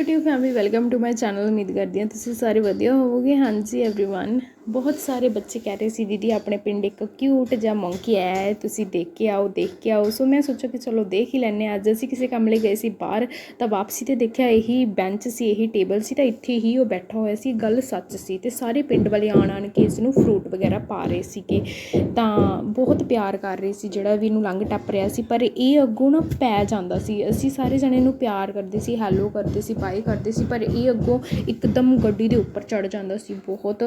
YouTube family welcome to my channel ਉਮੀਦ ਕਰਦੀ ਹਾਂ ਤੁਸੀਂ ਸਾਰੇ ਵਧੀਆ ਹੋਵੋਗੇ ਹਾਂਜੀ एवरीवन ਬਹੁਤ ਸਾਰੇ ਬੱਚੇ ਕਹਿ ਰਹੇ ਸੀ, ਦੀਦੀ, ਆਪਣੇ ਪਿੰਡ ਇੱਕ ਕਿਊਟ ਜਿਹਾ ਮੰਕੀ ਆਇਆ ਹੈ, ਤੁਸੀਂ ਦੇਖ ਕੇ ਆਓ, ਦੇਖ ਕੇ ਆਓ। ਸੋ ਮੈਂ ਸੋਚਿਆ ਕਿ ਚਲੋ ਦੇਖ ਹੀ ਲੈਂਦੇ ਹਾਂ। ਅੱਜ ਅਸੀਂ ਕਿਸੇ ਕੰਮ ਲਈ ਗਏ ਸੀ ਬਾਹਰ, ਤਾਂ ਵਾਪਸੀ ਤੇ ਦੇਖਿਆ ਇਹੀ ਬੈਂਚ ਸੀ, ਇਹੀ ਟੇਬਲ ਸੀ, ਤਾਂ ਇੱਥੇ ਹੀ ਉਹ ਬੈਠਾ ਹੋਇਆ ਸੀ, ਗੱਲ ਸੱਚ ਸੀ। ਤੇ ਸਾਰੇ ਪਿੰਡ ਵਾਲੇ ਆਣ ਆਣ ਕੇ ਇਸ ਨੂੰ ਫਰੂਟ ਵਗੈਰਾ ਪਾ ਰਹੇ ਸੀਗੇ। ਤਾਂ ਬਹੁਤ ਪਿਆਰ ਕਰ ਰਹੇ ਸੀ, ਜਿਹੜਾ ਵੀ ਇਹਨੂੰ ਲੰਘ ਟੱਪ ਰਿਹਾ ਸੀ, ਪਰ ਇਹ ਅੱਗੋਂ ਨਾ ਪੈ ਜਾਂਦਾ ਸੀ। ਅਸੀਂ ਸਾਰੇ ਜਣੇ ਨੂੰ ਪਿਆਰ ਕਰਦੇ ਸੀ ਹੈਲੋ ਕਰਦੇ ਸੀ ਬਾਏ ਕਰਦੇ ਸੀ, ਪਰ ਇਹ ਅੱਗੋਂ ਇੱਕਦਮ ਗੱਡੀ ਦੇ ਉੱਪਰ ਚੜ ਜਾਂਦਾ ਸੀ। ਬਹੁਤ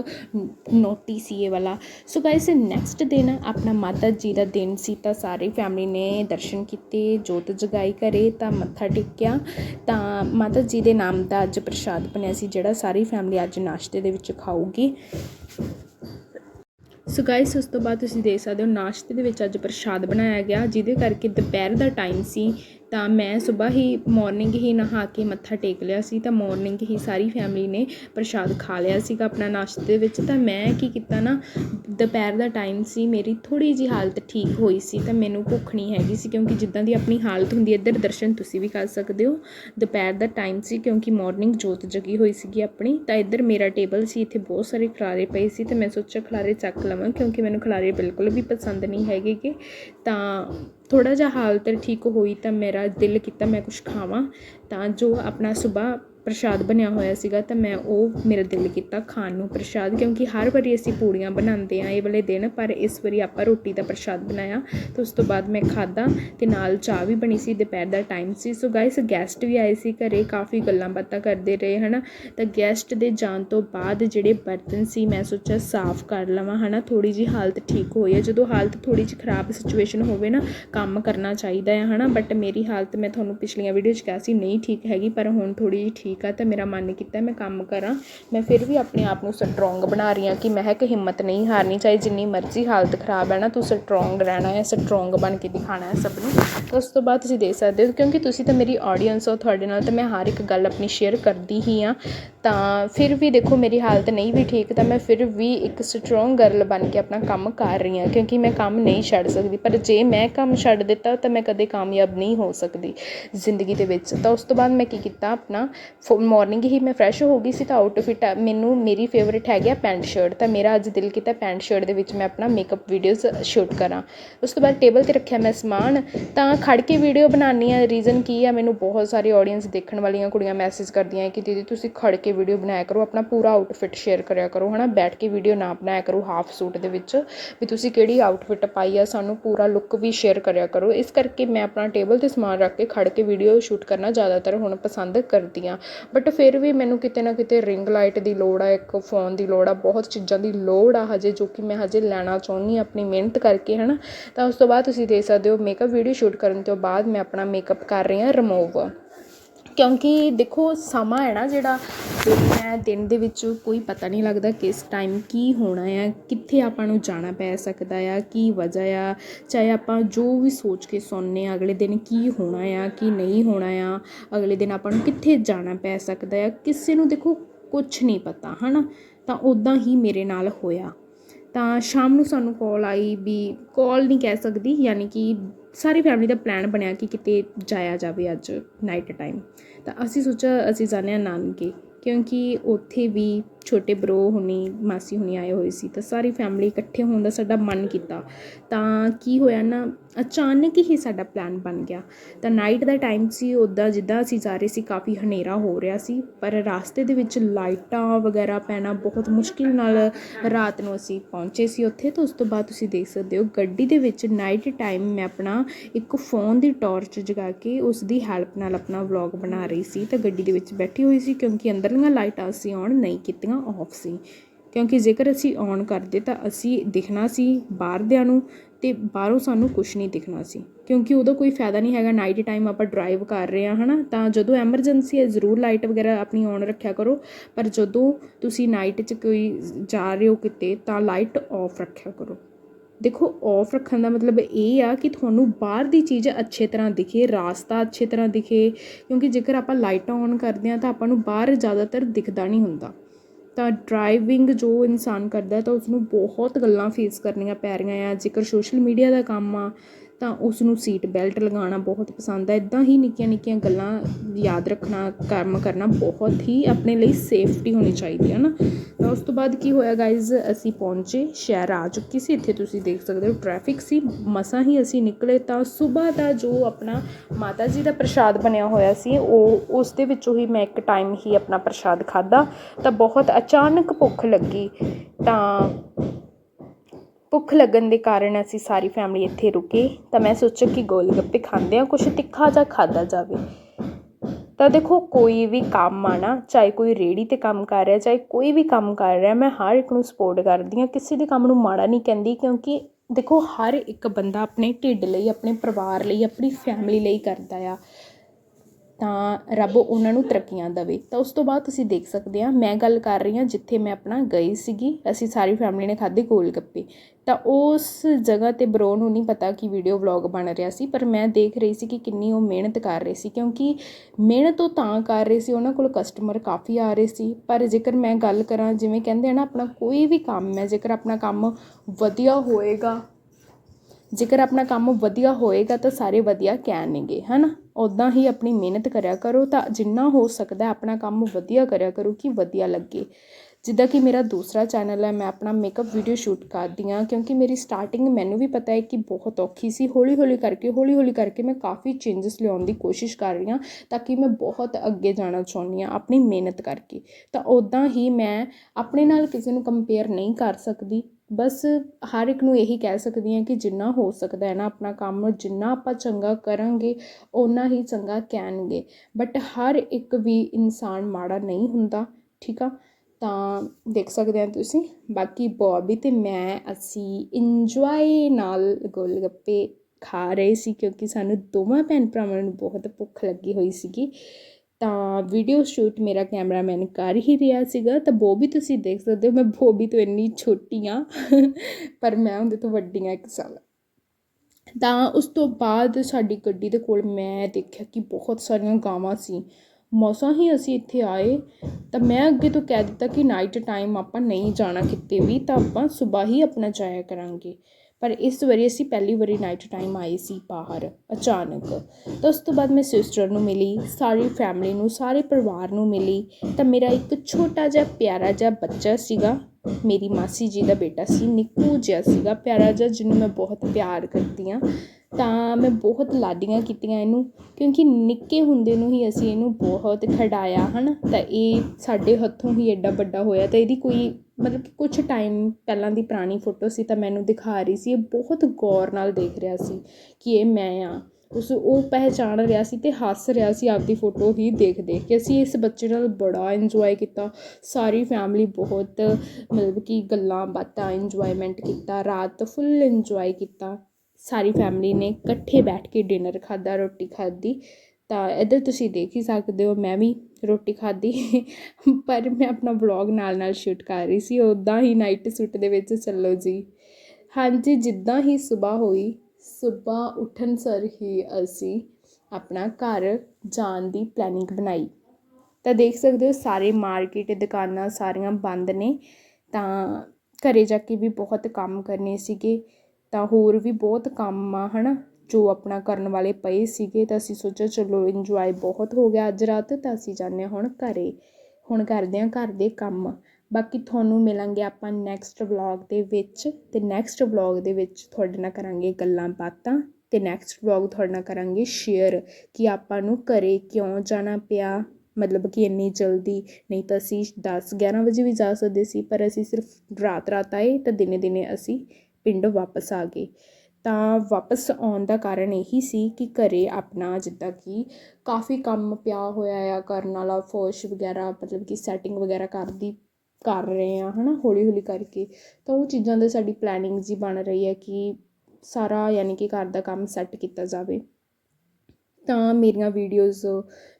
ਨੋਟੀ ਸੀ ਇਹ ਵਾਲਾ। ਸੋ ਗਾਇਸ ਨੈਕਸਟ ਦਿਨ ਆਪਣਾ ਮਾਤਾ ਜੀ ਦਾ ਦਿਨ ਸੀ ਤਾਂ ਸਾਰੀ ਫੈਮਿਲੀ ਨੇ ਦਰਸ਼ਨ ਕੀਤੇ, ਜੋਤ ਜਗਾਈ ਕਰੇ ਤਾਂ ਮੱਥਾ ਟੇਕਿਆ। ਤਾਂ ਮਾਤਾ ਜੀ ਦੇ ਨਾਮ ਦਾ ਅੱਜ ਪ੍ਰਸ਼ਾਦ ਬਣਿਆ ਸੀ ਜਿਹੜਾ ਸਾਰੀ ਫੈਮਿਲੀ ਅੱਜ ਨਾਸ਼ਤੇ ਦੇ ਵਿੱਚ ਖਾਊਗੀ। ਸੋ ਗਾਇਸ ਉਸ ਤੋਂ ਬਾਅਦ ਤੁਸੀਂ ਦੇਖ ਸਕਦੇ ਹੋ, ਨਾਸ਼ਤੇ ਦੇ ਵਿੱਚ ਅੱਜ ਪ੍ਰਸ਼ਾਦ ਬਣਾਇਆ ਗਿਆ, ਜਿਹਦੇ ਕਰਕੇ ਦੁਪਹਿਰ ਦਾ ਟਾਈਮ ਸੀ। ਤਾਂ ਮੈਂ ਸਵੇਰ ਹੀ ਮੋਰਨਿੰਗ ਹੀ ਨਹਾ ਕੇ ਮੱਥਾ ਟੇਕ ਲਿਆ ਸੀ, ਤਾਂ ਮੋਰਨਿੰਗ ਹੀ ਸਾਰੀ ਫੈਮਿਲੀ ਨੇ ਪ੍ਰਸ਼ਾਦ ਖਾ ਲਿਆ ਸੀਗਾ ਆਪਣਾ ਨਾਸ਼ਤੇ ਦੇ ਵਿੱਚ। ਤਾਂ ਮੈਂ ਕੀ ਕੀਤਾ ਨਾ, ਦੁਪਹਿਰ ਦਾ ਟਾਈਮ ਸੀ, ਮੇਰੀ ਥੋੜ੍ਹੀ ਜਿਹੀ ਹਾਲਤ ਠੀਕ ਹੋਈ ਸੀ, ਤਾਂ ਮੈਨੂੰ ਭੁੱਖ ਨਹੀਂ ਹੈਗੀ ਸੀ, ਕਿਉਂਕਿ ਜਿੱਦਾਂ ਦੀ ਆਪਣੀ ਹਾਲਤ ਹੁੰਦੀ ਇੱਧਰ ਦਰਸ਼ਨ ਤੁਸੀਂ ਵੀ ਕਰ ਸਕਦੇ ਹੋ। ਦੁਪਹਿਰ ਦਾ ਟਾਈਮ ਸੀ, ਕਿਉਂਕਿ ਮਾਰਨਿੰਗ ਜੋਤ ਜਗੀ ਹੋਈ ਸੀਗੀ ਆਪਣੀ, ਤਾਂ ਇੱਧਰ ਮੇਰਾ ਟੇਬਲ ਸੀ, ਇੱਥੇ ਬਹੁਤ ਸਾਰੇ ਖਲਾਰੇ ਪਏ ਸੀ, ਤੇ ਮੈਂ ਸੋਚਿਆ ਖਲਾਰੇ ਚੱਕ ਲਵਾਂ, ਕਿਉਂਕਿ ਮੈਨੂੰ ਖਲਾਰੇ ਬਿਲਕੁਲ ਵੀ ਪਸੰਦ ਨਹੀਂ ਹੈਗੇ ਕਿ ਤਾਂ ਥੋੜ੍ਹਾ ਜਿਹਾ ਹਾਲਤ ਠੀਕ ਹੋਈ ਤਾਂ ਮੇਰਾ ਦਿਲ ਕੀਤਾ ਮੈਂ ਕੁਛ ਖਾਵਾਂ ਤਾਂ ਜੋ ਆਪਣਾ ਸੁਬਾਹ ਪ੍ਰਸ਼ਾਦ ਬਣਿਆ ਹੋਇਆ ਸੀਗਾ ਤਾਂ ਮੈਂ ਉਹ ਮੇਰਾ ਦਿਲ ਕੀਤਾ ਖਾਣ ਨੂੰ ਪ੍ਰਸ਼ਾਦ, ਕਿਉਂਕਿ ਹਰ ਵਾਰੀ ਅਸੀਂ ਪੂੜੀਆਂ ਬਣਾਉਂਦੇ ਹਾਂ ਇਹ ਵਾਲੇ ਦਿਨ, ਪਰ ਇਸ ਵਾਰੀ ਆਪਾਂ ਰੋਟੀ ਦਾ ਪ੍ਰਸ਼ਾਦ ਬਣਾਇਆ ਤਾਂ ਉਸ ਤੋਂ ਬਾਅਦ ਮੈਂ ਖਾਦਾ ਤੇ ਨਾਲ ਚਾਹ ਵੀ ਬਣੀ ਸੀ, ਦੁਪਹਿਰ ਦਾ ਟਾਈਮ ਸੀ। ਸੋ ਗਾਇਸ ਗੈਸਟ ਵੀ ਆਏ ਸੀ ਘਰੇ, ਕਾਫੀ ਗੱਲਾਂ ਬਾਤਾਂ ਕਰਦੇ ਰਹੇ, ਹਨਾ। ਤਾਂ ਗੈਸਟ ਦੇ ਜਾਣ ਤੋਂ ਬਾਅਦ ਜਿਹੜੇ ਬਰਤਨ ਸੀ, ਮੈਂ ਸੋਚਿਆ ਸਾਫ਼ ਕਰ ਲਵਾਂ, ਹਨਾ। ਥੋੜੀ ਜੀ ਹਾਲਤ ਠੀਕ ਹੋਈ ਹੈ। ਜਦੋਂ ਹਾਲਤ ਥੋੜੀ ਜਿਹੀ ਖਰਾਬ ਸਿਚੁਏਸ਼ਨ ਹੋਵੇ ਨਾ, ਕੰਮ ਕਰਨਾ ਚਾਹੀਦਾ ਹੈ, ਹਨਾ। ਬਟ ਮੇਰੀ ਹਾਲਤ ਮੈਂ ਤੁਹਾਨੂੰ ਪਿਛਲੀਆਂ ਵੀਡੀਓ 'ਚ ਕਿਹਾ ਸੀ, ਨਹੀਂ ਠੀਕ ਹੈਗੀ, ਪਰ ਹੁਣ ਥੋੜੀ ਜਿਹੀ ਠੀਕ ਆ ਤਾਂ ਮੇਰਾ ਮਨ ਕੀਤਾ ਮੈਂ ਕੰਮ ਕਰਾਂ। ਮੈਂ ਫਿਰ ਵੀ ਆਪਣੇ ਆਪ ਨੂੰ ਸਟਰੋਂਗ ਬਣਾ ਰਹੀ ਹਾਂ ਕਿ ਮੈਂ ਇੱਕ ਹਿੰਮਤ ਨਹੀਂ ਹਾਰਨੀ ਚਾਹੇ, ਜਿੰਨੀ ਮਰਜ਼ੀ ਹਾਲਤ ਖਰਾਬ ਹੈ ਨਾ, ਤੂੰ ਸਟਰੋਂਗ ਰਹਿਣਾ ਹੈ ਸਟਰੋਂਗ ਬਣ ਕੇ ਦਿਖਾਣਾ ਹੈ ਸਭ ਨੂੰ। ਉਸ ਤੋਂ ਬਾਅਦ ਤੁਸੀਂ ਦੇਖ ਸਕਦੇ ਹੋ ਕਿਉਂਕਿ ਤੁਸੀਂ ਤਾਂ ਮੇਰੀ ਆਡੀਅנס ਹੋ ਤੁਹਾਡੇ ਨਾਲ, ਤਾਂ ਮੈਂ ਹਰ ਇੱਕ ਗੱਲ ਆਪਣੀ ਸ਼ੇਅਰ ਕਰਦੀ ਹੀ ਹਾਂ। ਤਾਂ ਫਿਰ ਵੀ ਦੇਖੋ ਮੇਰੀ ਹਾਲਤ ਨਹੀਂ ਵੀ ਠੀਕ, ਤਾਂ ਮੈਂ ਫਿਰ ਵੀ ਇੱਕ ਸਟਰੋਂਗ ਗਰਲ ਬਣ ਕੇ ਆਪਣਾ ਕੰਮ ਕਰ ਰਹੀ ਹਾਂ, ਕਿਉਂਕਿ ਮੈਂ ਕੰਮ ਨਹੀਂ ਛੱਡ ਸਕਦੀ। ਪਰ ਜੇ ਮੈਂ ਕੰਮ ਛੱਡ ਦਿੱਤਾ, ਤਾਂ ਮੈਂ ਕਦੇ ਕਾਮਯਾਬ ਨਹੀਂ ਹੋ ਸਕਦੀ ਜ਼ਿੰਦਗੀ ਦੇ ਵਿੱਚ। ਤਾਂ ਉਸ ਤੋਂ ਬਾਅਦ ਮੈਂ ਕੀ ਕੀਤਾ, ਆਪਣਾ ਮੋਰਨਿੰਗ ਹੀ ਮੈਂ ਫਰੈਸ਼ ਹੋ ਗਈ ਸੀ, ਤਾਂ ਆਊਟਫਿਟ ਮੈਨੂੰ ਮੇਰੀ ਫੇਵਰਿਟ ਹੈਗੀ ਆ ਪੈਂਟ ਸ਼ਰਟ ਤਾਂ ਮੇਰਾ ਅੱਜ ਦਿਲ ਕੀਤਾ ਪੈਂਟ ਸ਼ਰਟ ਦੇ ਵਿੱਚ ਮੈਂ ਆਪਣਾ ਮੇਕਅਪ ਵੀਡੀਓਜ਼ ਸ਼ੂਟ ਕਰਾਂ। ਉਸ ਤੋਂ ਬਾਅਦ ਟੇਬਲ ਤੇ ਰੱਖਿਆ ਮੈਂ ਸਮਾਨ, ਤਾਂ ਖੜ ਕੇ ਵੀਡੀਓ ਬਣਾਉਣੀ ਆ ਰੀਜ਼ਨ ਕੀ ਆ, ਮੈਨੂੰ ਬਹੁਤ ਸਾਰੀ ਆਡੀਅנס ਦੇਖਣ ਵਾਲੀਆਂ ਕੁੜੀਆਂ ਮੈਸੇਜ ਕਰਦੀਆਂ ਕਿ ਦੀਦੀ ਤੁਸੀਂ ਖੜ ਕੇ ਵੀਡੀਓ ਬਣਾਇਆ ਕਰੋ, ਆਪਣਾ ਪੂਰਾ ਆਊਟਫਿਟ ਸ਼ੇਅਰ ਕਰਿਆ ਕਰੋ, ਹਨਾ? ਬੈਠ ਕੇ ਵੀਡੀਓ ਨਾ ਬਣਾਇਆ ਕਰੋ ਹਾਫ ਸੂਟ ਦੇ ਵਿੱਚ, ਵੀ ਤੁਸੀਂ ਕਿਹੜੀ ਆਊਟਫਿਟ ਪਾਈ ਆ, ਸਾਨੂੰ ਪੂਰਾ ਲੁੱਕ ਵੀ ਸ਼ੇਅਰ ਕਰਿਆ ਕਰੋ। ਇਸ ਕਰਕੇ ਮੈਂ ਆਪਣਾ ਟੇਬਲ ਤੇ ਸਮਾਨ ਰੱਖ ਕੇ ਖੜ ਕੇ ਵੀਡੀਓ ਸ਼ੂਟ ਕਰਨਾ ਜ਼ਿਆਦਾਤਰ ਹੁਣ ਪਸੰਦ ਕਰਦੀ ਆ। ਬਟ ਫਿਰ ਵੀ ਮੈਨੂੰ ਕਿਤੇ ਨਾ ਕਿਤੇ ਰਿੰਗ ਲਾਈਟ ਦੀ ਲੋੜ ਆ, ਇੱਕ ਫੋਨ ਦੀ ਲੋੜ ਆ, ਬਹੁਤ ਚੀਜ਼ਾਂ ਦੀ ਲੋੜ ਆ ਹਜੇ, ਜੋ ਕਿ ਮੈਂ ਹਜੇ ਲੈਣਾ ਚਾਹੁੰਦੀ ਆਪਣੀ ਮਿਹਨਤ ਕਰਕੇ, ਹਨਾ? ਤਾਂ ਉਸ ਤੋਂ ਬਾਅਦ ਤੁਸੀਂ ਦੇਖ ਸਕਦੇ ਹੋ ਮੇਕਅਪ ਵੀਡੀਓ ਸ਼ੂਟ ਕਰਨ ਤੋਂ ਬਾਅਦ ਮੈਂ ਆਪਣਾ ਮੇਕਅਪ ਕਰ ਰਹੀ ਹਾਂ ਰਿਮੂਵ ਕਿਉਂਕਿ ਦੇਖੋ, ਸਮਾਂ ਹੈ ਨਾ ਜਿਹੜਾ ਦਿਨ ਹੈ ਦਿਨ ਦੇ ਵਿੱਚ ਕੋਈ ਪਤਾ ਨਹੀਂ ਲੱਗਦਾ ਕਿਸ ਟਾਈਮ ਕੀ ਹੋਣਾ ਆ, ਕਿੱਥੇ ਆਪਾਂ ਨੂੰ ਜਾਣਾ ਪੈ ਸਕਦਾ ਆ, ਕੀ ਵਜ੍ਹਾ ਆ, ਚਾਹੇ ਆਪਾਂ ਜੋ ਵੀ ਸੋਚ ਕੇ ਸੌਂਨੇ ਹਾਂ, ਅਗਲੇ ਦਿਨ ਕੀ ਹੋਣਾ ਆ, ਕੀ ਨਹੀਂ ਹੋਣਾ ਆ, ਅਗਲੇ ਦਿਨ ਆਪਾਂ ਨੂੰ ਕਿੱਥੇ ਜਾਣਾ ਪੈ ਸਕਦਾ ਆ, ਕਿਸੇ ਨੂੰ ਦੇਖੋ ਕੁਝ ਨਹੀਂ ਪਤਾ, ਹਨਾ? ਤਾਂ ਉਦਾਂ ਹੀ ਮੇਰੇ ਨਾਲ ਹੋਇਆ। ਤਾਂ ਸ਼ਾਮ ਨੂੰ ਸਾਨੂੰ ਕਾਲ ਆਈ ਵੀ ਕਾਲ ਨਹੀਂ ਕਹਿ ਸਕਦੀ, ਯਾਨੀ ਕਿ ਸਾਰੀ ਫੈਮਿਲੀ ਦਾ ਪਲਾਨ ਬਣਿਆ ਕਿ ਕਿਤੇ ਜਾਇਆ ਜਾਵੇ ਅੱਜ ਨਾਈਟ ਟਾਈਮ ਤਾਂ ਅਸੀਂ ਸੋਚਿਆ, ਅਸੀਂ ਜਾਂਦੇ ਹਾਂ ਨਾਨਕੇ, ਕਿਉਂਕਿ ਉੱਥੇ ਵੀ ਛੋਟੇ ਬ్రో ਹੁਣੀ, ਮਾਸੀ ਹੁਣੀ ਆਏ ਹੋਏ ਸੀ, ਤਾਂ ਸਾਰੀ ਫੈਮਿਲੀ ਇਕੱਠੇ ਹੋਣ ਦਾ ਸਾਡਾ ਮਨ ਕੀਤਾ। ਤਾਂ ਕੀ ਹੋਇਆ ਨਾ, ਅਚਾਨਕ ਹੀ ਸਾਡਾ ਪਲਾਨ ਬਣ ਗਿਆ। ਤਾਂ ਨਾਈਟ ਦਾ ਟਾਈਮ ਸੀ ਉੱਦਾਂ ਜਿੱਦਾਂ ਅਸੀਂ ਜਾ ਰਹੇ ਸੀ, ਕਾਫੀ ਹਨੇਰਾ ਹੋ ਰਿਹਾ ਸੀ, ਪਰ ਰਾਸਤੇ ਦੇ ਵਿੱਚ ਲਾਈਟਾਂ ਵਗੈਰਾ ਪੈਣਾ ਬਹੁਤ ਮੁਸ਼ਕਿਲ ਨਾਲ ਰਾਤ ਨੂੰ ਅਸੀਂ ਪਹੁੰਚੇ ਸੀ ਉੱਥੇ, ਤਾਂ ਉਸ ਤੋਂ ਬਾਅਦ ਤੁਸੀਂ ਦੇਖ ਸਕਦੇ ਹੋ, ਗੱਡੀ ਦੇ ਵਿੱਚ ਨਾਈਟ ਟਾਈਮ ਮੈਂ ਆਪਣਾ ਇੱਕ ਫੋਨ ਦੀ ਟਾਰਚ ਜਗਾ ਕੇ ਉਸ ਦੀ ਹੈਲਪ ਨਾਲ ਆਪਣਾ ਵਲੌਗ ਬਣਾ ਰਹੀ ਸੀ, ਤਾਂ ਗੱਡੀ ਦੇ ਵਿੱਚ ਬੈਠੀ ਹੋਈ ਸੀ, ਕਿਉਂਕਿ ਅੰਦਰਲੀਆਂ ਲਾਈਟਾਂ ਅਸੀਂ ਔਨ ਨਹੀਂ ਕੀਤੀਆਂ। ਆਫ ਸੀ। ਕਿਉਂਕਿ ਜੇਕਰ ਅਸੀਂ ਔਨ ਕਰਦੇ ਤਾਂ ਅਸੀਂ ਦਿਖਣਾ ਸੀ ਬਾਹਰਦਿਆਂ ਨੂੰ ਤੇ ਬਾਹਰੋਂ ਸਾਨੂੰ ਕੁਝ ਨਹੀਂ ਦਿਖਣਾ ਸੀ। ਕਿਉਂਕਿ ਉਹਦਾ ਕੋਈ ਫਾਇਦਾ ਨਹੀਂ ਹੈਗਾ ਨਾਈਟ ਟਾਈਮ ਆਪਾਂ ਡਰਾਈਵ ਕਰ ਰਹੇ ਹਾਂ, ਹਨਾ? ਤਾਂ ਜਦੋਂ ਐਮਰਜੈਂਸੀ ਹੈ, ਜ਼ਰੂਰ ਲਾਈਟ ਵਗੈਰਾ ਆਪਣੀ ਔਨ ਰੱਖਿਆ ਕਰੋ। ਪਰ ਜਦੋਂ ਤੁਸੀਂ ਨਾਈਟ 'ਚ ਕੋਈ ਜਾ ਰਹੇ ਹੋ ਕਿਤੇ, ਤਾਂ ਲਾਈਟ ਆਫ ਰੱਖਿਆ ਕਰੋ। ਦੇਖੋ ਆਫ ਰੱਖਣ ਦਾ ਮਤਲਬ ਇਹ ਆ ਕਿ ਤੁਹਾਨੂੰ ਬਾਹਰ ਦੀ ਚੀਜ਼ ਅੱਛੇ ਤਰ੍ਹਾਂ ਦਿਖੇ, ਰਾਸਤਾ ਅੱਛੇ ਤਰ੍ਹਾਂ ਦਿਖੇ। ਕਿਉਂਕਿ ਜੇਕਰ ਆਪਾਂ ਲਾਈਟਾਂ ਔਨ ਕਰਦੇ ਹਾਂ, ਤਾਂ ਆਪਾਂ ਨੂੰ ਬਾਹਰ ਜ਼ਿਆਦਾਤਰ ਦਿਖਦਾ ਨਹੀਂ ਹੁੰਦਾ। ਤਾਂ ਡਰਾਈਵਿੰਗ ਜੋ ਇਨਸਾਨ ਕਰਦਾ ਤਾਂ ਉਸਨੂੰ ਬਹੁਤ ਗੱਲਾਂ ਫੇਸ ਕਰਨੀਆਂ ਪੈ ਰਹੀਆਂ ਆ। ਜੇਕਰ ਸੋਸ਼ਲ ਮੀਡੀਆ ਦਾ ਕੰਮ ਆ ਤਾਂ ਉਸ ਨੂੰ ਸੀਟ ਬੈਲਟ ਲਗਾਉਣਾ ਬਹੁਤ ਪਸੰਦ ਹੈ ਇੱਦਾਂ ਹੀ ਨਿੱਕੀਆਂ ਨਿੱਕੀਆਂ ਗੱਲਾਂ ਯਾਦ ਰੱਖਣਾ ਕੰਮ ਕਰਨਾ ਬਹੁਤ ਹੀ ਆਪਣੇ ਲਈ ਸੇਫਟੀ ਹੋਣੀ ਚਾਹੀਦੀ ਹੈ ਨਾ। ਤਾਂ ਉਸ ਤੋਂ ਬਾਅਦ ਕੀ ਹੋਇਆ ਗਾਇਜ਼ ਅਸੀਂ ਪਹੁੰਚੇ, ਸ਼ਹਿਰ ਆ ਚੁੱਕੀ ਸੀ। ਇੱਥੇ ਤੁਸੀਂ ਦੇਖ ਸਕਦੇ ਹੋ ਟ੍ਰੈਫਿਕ ਸੀ। ਮਸਾਂ ਹੀ ਅਸੀਂ ਨਿਕਲੇ ਤਾਂ ਸਵੇਰ ਦਾ ਜੋ ਆਪਣਾ ਮਾਤਾ ਜੀ ਦਾ ਪ੍ਰਸ਼ਾਦ ਬਣਿਆ ਹੋਇਆ ਸੀ, ਉਹ ਉਸ ਦੇ ਵਿੱਚੋਂ ਹੀ ਮੈਂ ਇੱਕ ਟਾਈਮ ਹੀ ਆਪਣਾ ਪ੍ਰਸ਼ਾਦ ਖਾਦਾ ਤਾਂ ਬਹੁਤ ਅਚਾਨਕ ਭੁੱਖ ਲੱਗੀ ਤਾਂ ਭੁੱਖ ਲੱਗਣ ਦੇ ਕਾਰਨ ਅਸੀਂ ਸਾਰੀ ਫੈਮਿਲੀ ਇੱਥੇ ਰੁਕੇ। ਤਾਂ ਮੈਂ ਸੋਚਿਆ ਕਿ ਗੋਲ ਗੱਪੇ ਖਾਂਦੇ ਆ ਕੁਛ ਤਿੱਖਾ ਜਿਹਾ ਖਾਦਾ ਜਾਵੇ। ਤਾਂ ਦੇਖੋ, ਕੋਈ ਵੀ ਕੰਮ ਆ ਨਾ, ਚਾਹੇ ਕੋਈ ਰੇੜੀ ਤੇ ਕੰਮ ਕਰ ਰਿਹਾ, ਚਾਹੇ ਕੋਈ ਵੀ ਕੰਮ ਕਰ ਰਿਹਾ, ਮੈਂ ਹਰ ਇੱਕ ਨੂੰ ਸਪੋਰਟ ਕਰਦੀ ਹਾਂ। ਕਿਸੇ ਦੇ ਕੰਮ ਨੂੰ ਮਾੜਾ ਨਹੀਂ ਕਹਿੰਦੀ, ਕਿਉਂਕਿ ਦੇਖੋ, ਹਰ ਇੱਕ ਬੰਦਾ ਆਪਣੇ ਢਿੱਡ ਲਈ, ਆਪਣੇ ਪਰਿਵਾਰ ਲਈ, ਆਪਣੀ ਫੈਮਿਲੀ ਲਈ ਕਰਦਾ ਆ। ਤਾਂ ਰੱਬ ਉਹਨਾਂ ਨੂੰ ਤਰੱਕੀਆਂ ਦੇਵੇ। ਤਾਂ ਉਸ ਤੋਂ ਬਾਅਦ ਤੁਸੀਂ ਦੇਖ ਸਕਦੇ ਆ, ਮੈਂ ਗੱਲ ਕਰ ਰਹੀ ਹਾਂ ਜਿੱਥੇ ਮੈਂ ਆਪਣਾ ਗਈ ਸੀਗੀ, ਅਸੀਂ ਸਾਰੀ ਫੈਮਿਲੀ ਨੇ ਖਾਧੇ ਗੋਲ ਗੱਪੇ ਤਾਂ ਉਸ ਜਗ੍ਹਾ ਤੇ ਬਰੋ ਨੂੰ ਨਹੀਂ ਪਤਾ ਕਿ ਵੀਡੀਓ ਵਲੌਗ ਬਣ ਰਿਹਾ ਸੀ, ਪਰ ਮੈਂ ਦੇਖ ਰਹੀ ਸੀ ਕਿ ਕਿੰਨੀ ਉਹ ਮਿਹਨਤ ਕਰ ਰਹੀ ਸੀ, ਕਿਉਂਕਿ ਮਿਹਨਤ ਉਹ ਤਾਂ ਕਰ ਰਹੇ ਸੀ, ਉਹਨਾਂ ਕੋਲ ਕਸਟਮਰ ਕਾਫੀ ਆ ਰਹੇ ਸੀ। ਪਰ ਜੇਕਰ ਮੈਂ ਗੱਲ ਕਰਾਂ, ਜਿਵੇਂ ਕਹਿੰਦੇ ਆ ਨਾ, ਆਪਣਾ ਕੋਈ ਵੀ ਕੰਮ ਹੈ, ਜੇਕਰ ਆਪਣਾ ਕੰਮ ਵਧੀਆ ਹੋਏਗਾ ਜੇਕਰ ਆਪਣਾ ਕੰਮ ਵਧੀਆ ਹੋਏਗਾ ਤਾਂ ਸਾਰੇ ਵਧੀਆ ਕਹਿਣਗੇ ਹੈ ਨਾ ਉੱਦਾਂ ਹੀ ਆਪਣੀ ਮਿਹਨਤ ਕਰਿਆ ਕਰੋ ਤਾਂ ਜਿੰਨਾ ਹੋ ਸਕਦਾ ਆਪਣਾ ਕੰਮ ਵਧੀਆ ਕਰਿਆ ਕਰੋ ਕਿ ਵਧੀਆ ਲੱਗੇ। ਜਿੱਦਾਂ ਕਿ ਮੇਰਾ ਦੂਸਰਾ ਚੈਨਲ ਹੈ, ਮੈਂ ਆਪਣਾ ਮੇਕਅਪ ਵੀਡੀਓ ਸ਼ੂਟ ਕਰਦੀ ਹਾਂ ਕਿਉਂਕਿ ਮੇਰੀ ਸਟਾਰਟਿੰਗ ਮੈਨੂੰ ਵੀ ਪਤਾ ਹੈ ਕਿ ਬਹੁਤ ਔਖੀ ਸੀ। ਹੌਲੀ ਹੌਲੀ ਕਰਕੇ ਹੌਲੀ ਹੌਲੀ ਕਰਕੇ ਮੈਂ ਕਾਫੀ ਚੇਂਜਸ ਲਿਆਉਣ ਦੀ ਕੋਸ਼ਿਸ਼ ਕਰ ਰਹੀ ਹਾਂ ਤਾਂ ਕਿ ਮੈਂ ਬਹੁਤ ਅੱਗੇ ਜਾਣਾ ਚਾਹੁੰਦੀ ਹਾਂ ਆਪਣੀ ਮਿਹਨਤ ਕਰਕੇ। ਤਾਂ ਉਦਾਂ ਹੀ ਮੈਂ ਆਪਣੇ ਨਾਲ ਕਿਸੇ ਨੂੰ ਕੰਪੇਅਰ ਨਹੀਂ ਕਰ ਸਕਦੀ। ਬਸ ਹਰ ਇੱਕ ਨੂੰ ਇਹੀ ਕਹਿ ਸਕਦੀ ਹਾਂ ਕਿ ਜਿੰਨਾ ਹੋ ਸਕਦਾ ਹੈ ਨਾ ਆਪਣਾ ਕੰਮ, ਜਿੰਨਾ ਆਪਾਂ ਚੰਗਾ ਕਰਾਂਗੇ, ਓਨਾ ਹੀ ਚੰਗਾ ਕਹਿਣਗੇ। ਬਟ ਹਰ ਇੱਕ ਵੀ ਇਨਸਾਨ ਮਾੜਾ ਨਹੀਂ ਹੁੰਦਾ, ਠੀਕ ਆ? ਤਾਂ ਦੇਖ ਸਕਦੇ ਆ ਤੁਸੀਂ। ਬਾਕੀ ਬੌਬੀ ਤੇ ਮੈਂ, ਅਸੀਂ ਇੰਜੋਏ ਨਾਲ ਗੋਲਗੱਪੇ ਖਾ ਰਹੇ ਸੀ ਕਿਉਂਕਿ ਸਾਨੂੰ ਦੋਵਾਂ ਭੈਣ ਭਰਾਵਾਂ ਨੂੰ ਬਹੁਤ ਭੁੱਖ ਲੱਗੀ ਹੋਈ ਸੀਗੀ। ਤਾਂ ਵੀਡੀਓ ਸ਼ੂਟ ਮੇਰਾ ਕੈਮਰਾਮੈਨ ਕਰ ਹੀ ਰਿਹਾ ਸੀਗਾ, ਤਾਂ ਬੋਬੀ ਤੁਸੀਂ ਦੇਖ ਸਕਦੇ ਹੋ, ਮੈਂ ਬੋਬੀ ਤੋਂ ਇੰਨੀ ਛੋਟੀ ਆ ਪਰ ਮੈਂ ਉਹਦੇ ਤੋਂ ਵੱਡੀ ਆ ਇੱਕ ਸਾਲ। ਤਾਂ ਉਸ ਤੋਂ ਬਾਅਦ ਸਾਡੀ ਗੱਡੀ ਦੇ ਕੋਲ ਮੈਂ ਦੇਖਿਆ ਕਿ ਬਹੁਤ ਸਾਰੀਆਂ ਗਾਵਾਂ ਸੀ, ਮੌਸਾ ਹੀ ਅਸੀਂ ਇੱਥੇ ਆਏ, ਤਾਂ ਮੈਂ ਅੱਗੇ ਤੋਂ ਕਹਿ ਦਿੱਤਾ ਕਿ ਨਾਈਟ ਟਾਈਮ ਆਪਾਂ ਨਹੀਂ ਜਾਣਾ ਕਿਤੇ ਵੀ, ਤਾਂ ਆਪਾਂ ਸਵੇਰ ਹੀ ਆਪਣਾ ਜਾਇਆ ਕਰਾਂਗੇ। ਪਰ ਇਸ ਵਾਰੀ ਅਸੀਂ ਪਹਿਲੀ ਵਾਰੀ ਨਾਈਟ ਟਾਈਮ ਆਏ ਸੀ ਬਾਹਰ, ਅਚਾਨਕ। ਤਾਂ ਉਸ ਤੋਂ ਬਾਅਦ ਮੈਂ ਸਿਸਟਰ ਨੂੰ ਮਿਲੀ, ਸਾਰੀ ਫੈਮਿਲੀ ਨੂੰ, ਸਾਰੇ ਪਰਿਵਾਰ ਨੂੰ ਮਿਲੀ। ਤਾਂ ਮੇਰਾ ਇੱਕ ਛੋਟਾ ਜਿਹਾ, ਪਿਆਰਾ ਜਿਹਾ ਬੱਚਾ ਸੀਗਾ। ਮੇਰੀ ਮਾਸੀ ਜੀ ਦਾ ਬੇਟਾ ਸੀ, ਨਿੱਕੂ ਜਿਹਾ ਸੀਗਾ, ਪਿਆਰਾ ਜਿਹਾ, ਜਿਹਨੂੰ ਮੈਂ ਬਹੁਤ ਪਿਆਰ ਕਰਦੀ ਹਾਂ। ਤਾਂ ਮੈਂ ਬਹੁਤ ਲਾਡੀਆਂ ਕੀਤੀਆਂ ਇਹਨੂੰ, ਕਿਉਂਕਿ ਨਿੱਕੇ ਹੁੰਦੇ ਨੂੰ ਹੀ ਅਸੀਂ ਇਹਨੂੰ ਬਹੁਤ ਖੜਾਇਆ ਹਨ? ਤਾਂ ਇਹ ਸਾਡੇ ਹੱਥੋਂ ਹੀ ਐਡਾ ਵੱਡਾ ਹੋਇਆ, ਤਾਂ ਇਹਦੀ ਕੋਈ ਮਤਲਬ ਕਿ ਕੁਝ ਟਾਈਮ ਪਹਿਲਾਂ ਦੀ ਪੁਰਾਣੀ ਫੋਟੋ ਸੀ ਤਾਂ ਮੈਨੂੰ ਦਿਖਾ ਰਹੀ ਸੀ, ਇਹ ਬਹੁਤ ਗੌਰ ਨਾਲ ਦੇਖ ਰਿਹਾ ਸੀ ਕਿ ਇਹ ਮੈਂ ਹਾਂ ਉਸ ਉਹ ਪਹਿਚਾਣ ਰਿਹਾ ਸੀ ਅਤੇ ਹੱਸ ਰਿਹਾ ਸੀ ਆਪਦੀ ਫੋਟੋ ਹੀ ਦੇਖ ਦੇਖ ਕੇ। ਅਸੀਂ ਇਸ ਬੱਚੇ ਨਾਲ ਬੜਾ ਇੰਜੋਏ ਕੀਤਾ। ਸਾਰੀ ਫੈਮਿਲੀ ਬਹੁਤ ਮਤਲਬ ਕਿ ਗੱਲਾਂ ਬਾਤਾਂ ਇੰਜੋਏਮੈਂਟ ਕੀਤਾ, ਰਾਤ ਫੁੱਲ ਇੰਜੋਏ ਕੀਤਾ। ਸਾਰੀ ਫੈਮਿਲੀ ਨੇ ਇਕੱਠੇ ਬੈਠ ਕੇ ਡਿਨਰ ਖਾਧਾ, ਰੋਟੀ ਖਾਧੀ। ਤਾਂ ਇੱਧਰ ਤੁਸੀਂ ਦੇਖ ਹੀ ਸਕਦੇ ਹੋ, ਮੈਂ ਵੀ ਰੋਟੀ ਖਾਧੀ, ਪਰ ਮੈਂ ਆਪਣਾ ਵਲੌਗ ਨਾਲ ਨਾਲ ਸ਼ੂਟ ਕਰ ਰਹੀ ਸੀ ਉੱਦਾਂ ਹੀ ਨਾਈਟ ਸੂਟ ਦੇ ਵਿੱਚ ਚੱਲੋ ਜੀ। ਹਾਂਜੀ, ਜਿੱਦਾਂ ਹੀ ਸਵੇਰ ਹੋਈ ਸਵੇਰ ਉੱਠਣ ਸਰ ਹੀ ਅਸੀਂ ਆਪਣਾ ਘਰ ਜਾਣ ਦੀ ਪਲੈਨਿੰਗ ਬਣਾਈ। ਤਾਂ ਦੇਖ ਸਕਦੇ ਹੋ, ਸਾਰੇ ਮਾਰਕੀਟ ਦੁਕਾਨਾਂ ਸਾਰੀਆਂ ਬੰਦ ਨੇ, ਤਾਂ ਘਰੇ ਜਾ ਕੇ ਵੀ ਬਹੁਤ ਕੰਮ ਕਰਨੇ ਸੀਗੇ, ਤਾਂ ਹੋਰ ਵੀ ਬਹੁਤ ਕੰਮ ਆ, ਹਨਾ? ਜੋ ਆਪਣਾ ਕਰਨ ਵਾਲੇ ਪਏ ਸੀਗੇ ਤਾਂ ਅਸੀਂ ਸੋਚਿਆ ਚਲੋ ਇੰਜੋਏ ਬਹੁਤ ਹੋ ਗਿਆ ਅੱਜ ਰਾਤ, ਤਾਂ ਅਸੀਂ ਜਾਂਦੇ ਹੁਣ ਘਰ। ਹੁਣ ਕਰਦੇ ਹਾਂ ਘਰ ਦੇ ਕੰਮ। ਬਾਕੀ ਤੁਹਾਨੂੰ ਮਿਲਾਂਗੇ ਆਪਾਂ ਨੈਕਸਟ ਵਲੌਗ ਦੇ ਵਿੱਚ ਅਤੇ ਨੈਕਸਟ ਵਲੌਗ ਦੇ ਵਿੱਚ ਤੁਹਾਡੇ ਨਾਲ ਕਰਾਂਗੇ ਗੱਲਾਂ ਬਾਤਾਂ ਅਤੇ ਨੈਕਸਟ ਵਲੌਗ ਤੁਹਾਡੇ ਨਾਲ ਕਰਾਂਗੇ ਸ਼ੇਅਰ ਕਿ ਆਪਾਂ ਨੂੰ ਘਰੇ ਕਿਉਂ ਜਾਣਾ ਪਿਆ, ਮਤਲਬ ਕਿ ਇੰਨੀ ਜਲਦੀ। ਨਹੀਂ ਤਾਂ ਅਸੀਂ 10 11 ਵਜੇ ਵੀ ਜਾ ਸਕਦੇ ਸੀ, ਪਰ ਅਸੀਂ ਸਿਰਫ ਰਾਤ ਰਾਤ ਆਏ ਤਾਂ ਦਿਨੇ ਦਿਨੇ ਅਸੀਂ ਪਿੰਡ ਵਾਪਸ ਆ ਗਏ। ਤਾਂ ਵਾਪਸ ਆਉਣ ਦਾ ਕਾਰਨ ਇਹੀ ਸੀ ਕਿ ਘਰ ਆਪਣਾ ਜਿੱਦਾਂ ਕਿ ਕਾਫੀ ਕੰਮ ਪਿਆ ਹੋਇਆ ਆ, ਕਰਨ ਵਾਲਾ ਫੋਸ਼ ਵਗੈਰਾ, ਮਤਲਬ ਕਿ ਸੈਟਿੰਗ ਵਗੈਰਾ ਕਰਦੀ ਕਰ ਰਹੇ ਹਾਂ ਹੈ ਨਾ ਹੌਲੀ ਹੌਲੀ ਕਰਕੇ। ਤਾਂ ਉਹ ਚੀਜ਼ਾਂ ਦੇ ਸਾਡੀ ਪਲੈਨਿੰਗ ਜੀ ਬਣ ਰਹੀ ਹੈ ਕਿ ਸਾਰਾ ਯਾਨੀ ਕਿ ਘਰ ਦਾ ਕੰਮ ਸੈੱਟ ਕੀਤਾ ਜਾਵੇ। ਤਾਂ ਮੇਰੀਆਂ ਵੀਡੀਓਜ਼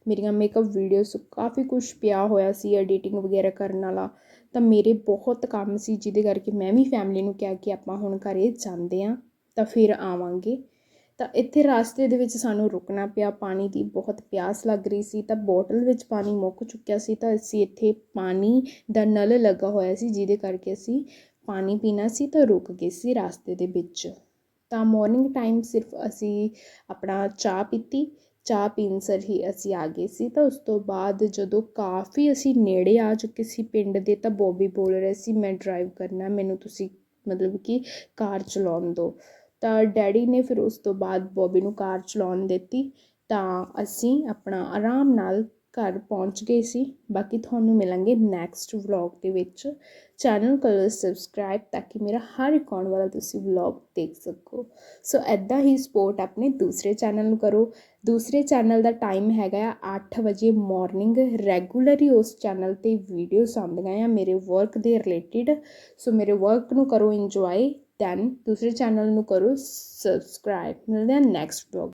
ਮੇਰੀਆਂ ਮੇਕਅਪ ਵੀਡੀਓਜ਼ ਕਾਫੀ ਕੁਝ ਪਿਆ ਹੋਇਆ ਸੀ ਐਡੀਟਿੰਗ ਵਗੈਰਾ ਕਰਨ ਵਾਲਾ। ਤਾਂ ਮੇਰੇ ਬਹੁਤ ਕੰਮ ਸੀ, ਜਿਹਦੇ ਕਰਕੇ ਮੈਂ ਵੀ ਫੈਮਿਲੀ ਨੂੰ ਕਿਹਾ ਕਿ ਆਪਾਂ ਹੁਣ ਘਰੇ ਜਾਂਦੇ ਆ। ਤਾਂ ਫਿਰ ਆਵਾਂਗੇ। ਤਾਂ ਇੱਥੇ ਰਾਸਤੇ ਦੇ ਵਿੱਚ ਸਾਨੂੰ ਰੁਕਣਾ ਪਿਆ। ਪਾਣੀ ਦੀ ਬਹੁਤ ਪਿਆਸ ਲੱਗ ਰਹੀ ਸੀ। ਤਾਂ ਬੋਟਲ ਵਿੱਚ ਪਾਣੀ ਮੁੱਕ ਚੁੱਕਿਆ ਸੀ। ਤਾਂ ਅਸੀਂ ਇੱਥੇ ਪਾਣੀ ਦਾ ਨਲ ਲੱਗਾ ਹੋਇਆ ਸੀ, ਜਿਹਦੇ ਕਰਕੇ ਅਸੀਂ ਪਾਣੀ ਪੀਣਾ ਸੀ ਤਾਂ ਰੁਕ ਗਏ ਸੀ ਰਾਸਤੇ ਦੇ ਵਿੱਚ। ਤਾਂ ਮਾਰਨਿੰਗ ਟਾਈਮ ਸਿਰਫ ਅਸੀਂ ਆਪਣਾ ਚਾਹ ਪੀਤੀ। ਚਾਹ ਪੀਣ ਸਰ ਹੀ ਅਸੀਂ ਆ ਗਏ ਸੀ। ਤਾਂ ਉਸ ਤੋਂ ਬਾਅਦ ਜਦੋਂ ਕਾਫੀ ਅਸੀਂ ਨੇੜੇ ਆ ਚੁੱਕੇ ਸੀ ਪਿੰਡ ਦੇ, ਤਾਂ ਬੋਬੀ ਬੋਲ ਰਿਹਾ ਸੀ, ਮੈਂ ਡਰਾਈਵ ਕਰਨਾ, ਮੈਨੂੰ ਤੁਸੀਂ ਮਤਲਬ ਕਿ ਕਾਰ ਚਲਾਉਣ ਦਿਓ। ਤਾਂ ਡੈਡੀ ਨੇ ਫਿਰ ਉਸ ਤੋਂ ਬਾਅਦ ਬੋਬੀ ਨੂੰ ਕਾਰ ਚਲਾਉਣ ਦਿੱਤੀ, ਤਾਂ ਅਸੀਂ ਆਪਣਾ ਆਰਾਮ ਨਾਲ ਘਰ ਪਹੁੰਚ ਗਏ ਸੀ। ਬਾਕੀ ਤੁਹਾਨੂੰ ਮਿਲਾਂਗੇ ਨੈਕਸਟ ਵਲੌਗ ਦੇ ਵਿੱਚ। ਚੈਨਲ ਕਰੋ ਸਬਸਕ੍ਰਾਈਬ ਤਾਂ ਕਿ ਮੇਰਾ ਹਰ ਇੱਕ ਆਉਣ ਵਾਲਾ ਤੁਸੀਂ ਵਲੌਗ ਦੇਖ ਸਕੋ। ਸੋ ਐਦਾਂ ਹੀ ਸਪੋਰਟ ਆਪਣੇ ਦੂਸਰੇ ਚੈਨਲ ਨੂੰ ਕਰੋ। ਦੂਸਰੇ ਚੈਨਲ ਦਾ ਟਾਈਮ ਹੈਗਾ ਆ 8 ਵਜੇ ਮਾਰਨਿੰਗ ਰੈਗੂਲਰਲੀ ਉਸ ਚੈਨਲ ਤੇ ਵੀਡੀਓਜ਼ ਆਉਂਦੀਆਂ ਆ ਮੇਰੇ ਵਰਕ ਦੇ ਰਿਲੇਟਡ ਸੋ ਮੇਰੇ ਵਰਕ ਨੂੰ ਕਰੋ ਇੰਜੋਏ ਦੈਨ ਦੂਸਰੇ ਚੈਨਲ ਨੂੰ ਕਰੋ ਸਬਸਕ੍ਰਾਈਬ ਮਿਲਦੇ ਆ ਨੈਕਸਟ ਵਲੌਗ